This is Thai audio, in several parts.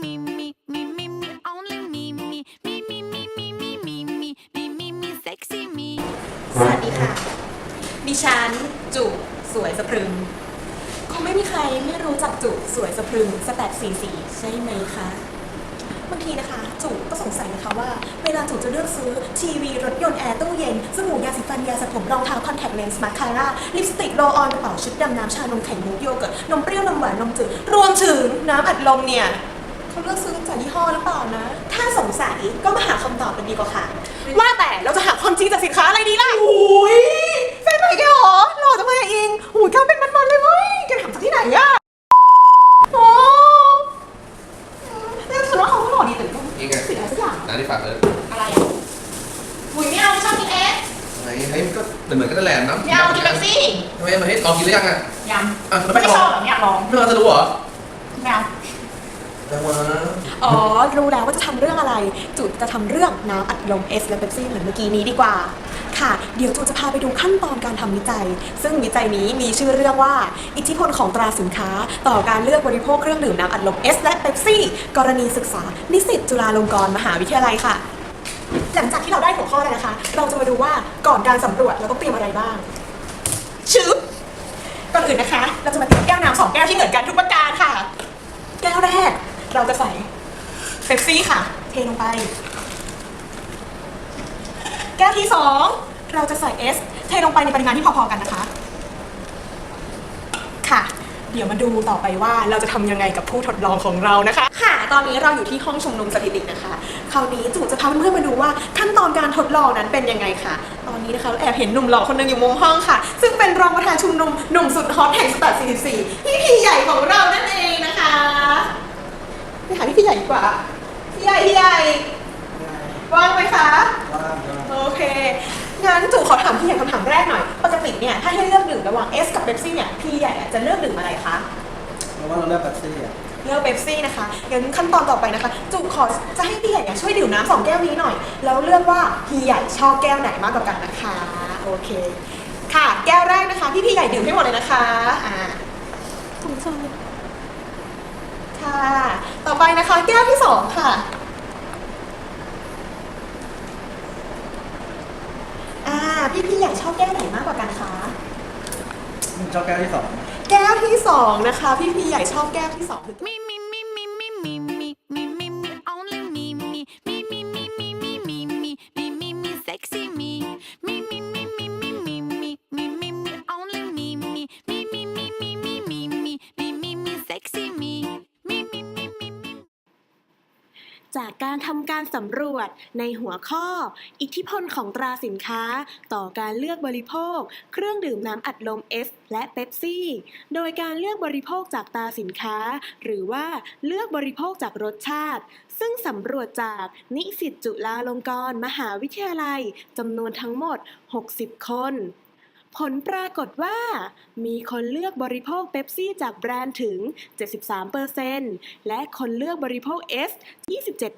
me, me, me, me, me, only me, me, me, me, me, me, me, me, me, me, me, me, sexy me. สวัสดีค่ะ ดิฉันจุสวยสะพรึง คงไม่มีใครไม่รู้จักจุสวยสะพรึงสแตทสีสีใช่ไหมคะ บางทีนะคะ จุก็สงสัยนะคะว่า เวลาจุจะเลือกซื้อทีวีรถยนต์แอร์ตู้เย็นสบู่ยาสีฟันยาสระผมรองเท้าคอนแทคเลนส์มาคาร่าลิปสติกโรลออนกระเป๋าชุดดำน้ำชานมไข่มุกโยเกิร์ตนมเปรี้ยวนมหวานนมจืดรวมถึงน้ำอัดลมเนี่ย เขาเลือกซื้อจากยี่ห้อหรือเปล่านะ ถ้าสงสัยก็มาหาคำตอบกันดีกว่าค่ะ ว่าแต่เราจะหาความจริงจากสินค้าอะไรดีล่ะโอ้ยแฟนใหม่แกเหรอหล่อจังเลยอะอิงโอ้ยกล้าเป็นมันๆเลยเว้ยแกถามจากที่ไหนอะโอ้แล้วฉันว่าเขาก็หล่อดีแต่ก็นี่ไงสิ่งอะไรสักอย่างน้าที่ฝากเลยอะไรอะหุยไม่เอาไม่ชอบกินเอสไหนเฮ้ยมันก็เหมือนเหมือนกันนั่นแหละน้ำไม่เอากินเป๊ปซี่ทำไมมาให้ลองกินหรือยังอะยอะำแล้วไม่ไม่ลชอองบเหรอเนี่ยลองไม่ลองจะรู้เหรอไม่เอา จังหวะอ๋อ รู้แล้วว่าจะทำเรื่องอะไร จุดจะทำเรื่องน้ำอัดลมเอสและเป๊ปซี่เหมือนเมื่อกี้นี้ดีกว่า ค่ะ เดี๋ยวจูจะพาไปดูขั้นตอนการทำวิจัย ซึ่งวิจัยนี้มีชื่อเรื่องว่า อิทธิพลของตราสินค้า ต่อการเลือกบริโภคเครื่องดื่มน้ำอัดลมเอสและเป๊ปซี่ กรณีศึกษา นิสิตจุฬาลงกรณ์มหาวิทยาลัยค่ะ หลังจากที่เราได้หัวข้อแล้วนะคะ เราจะมาดูว่าก่อนการสำรวจเราต้องเตรียมอะไรบ้าง ชึบก่อนอื่นนะคะ เราจะมาเตรียมแก้วน้ำสองแก้วที่เหมือนกันทุกประการค่ะ แก้วแรก เราจะใส่เป๊ปซี่ค่ะ เทลงไป แก้วที่สองเราจะใส่เอสเทลงไปในปริมาณที่พอๆกันนะคะ ค่ะ เดี๋ยวมาดูต่อไปว่าเราจะทำยังไงกับผู้ทดลองของเรานะคะ ค่ะ ตอนนี้เราอยู่ที่ห้องชุมนุมสถิตินะคะ คราวนี้จู่จะพาเพื่อนๆมาดูว่าขั้นตอนการทดลองนั้นเป็นยังไงค่ะ ตอนนี้นะคะเราแอบเห็นหนุ่มหล่อคนหนึงอยู่มุมห้องค่ะ ซึ่งเป็นรองประธานชุมนุมหนุ่มสุดฮอตแห่งสตาร์44พี่พี่ใหญ่ของเรานั่นเองนะคะไปหาพี่พี่ใหญ่ดีกว่า พี่ใหญ่พี่ใหญ่ว่างไหมคะโอเค งั้นจู่ขอถามพี่ใหญ่คำถามแรกหน่อย ปกติเนี่ยถ้าให้เลือกดื่มระหว่างเอสกับเบปซี่เนี่ย พี่ใหญ่อะจะเลือกดื่มอะไรคะเพราะว่าเราเลือกแป๊บซี่อะเลือกเบปซี่นะคะ งั้นขั้นตอนต่อไปนะคะจุขอจะให้พี่ใหญ่อะช่วยดื่มน้ำสองแก้วนี้หน่อย แล้วเลือกว่าพี่ใหญ่ชอบแก้วไหนมากกว่ากันนะคะ โอเค ค่ะ แก้วแรกนะคะ พี่พี่ใหญ่ดื่มให้หมดเลยนะคะ อ่าสงสารค่ะ ต่อไปนะคะ แก้วที่สองค่ะ พี่พี่อยากชอบแก้วไหนมากกว่ากันคะชอบแก้วที่สองแก้วที่สองนะคะ พี่พี่ใหญ่ชอบแก้วที่สองคือ me, me, me, me, me. จากการทำการสำรวจในหัวข้อ อิทธิพลของตราสินค้า ต่อการเลือกบริโภค เครื่องดื่มน้ำอัดลมเอสและเป๊ปซี่ โดยการเลือกบริโภคจากตราสินค้า หรือว่าเลือกบริโภคจากรสชาติ ซึ่งสำรวจจากนิสิตจุฬาลงกรณ์มหาวิทยาลัยจำนวนทั้งหมด 60 คน ผลปรากฏว่า มีคนเลือกบริโภคเปปซี่จากแบรนด์ถึง 73%และคนเลือกบริโภค S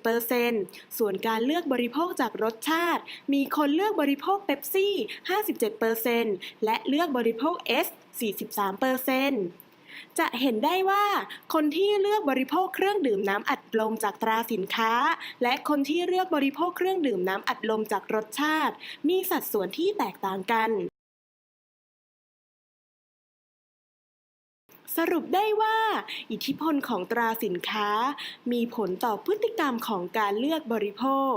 27%ส่วนการเลือกบริโภคจากรสชาติ มีคนเลือกบริโภคเปปซี่ 57%และเลือกบริโภค S 43%จะเห็นได้ว่าคนที่เลือกบริโภคเครื่องดื่มน้ำอัดลมจากตราสินค้า และคนที่เลือกบริโภคเครื่องดื่มน้ำอัดลมจากรสชาติ มีสัดส่วนที่แตกต่างกัน สรุปได้ว่า อิทธิพลของตราสินค้า มีผลต่อพฤติกรรมของการเลือกบริโภค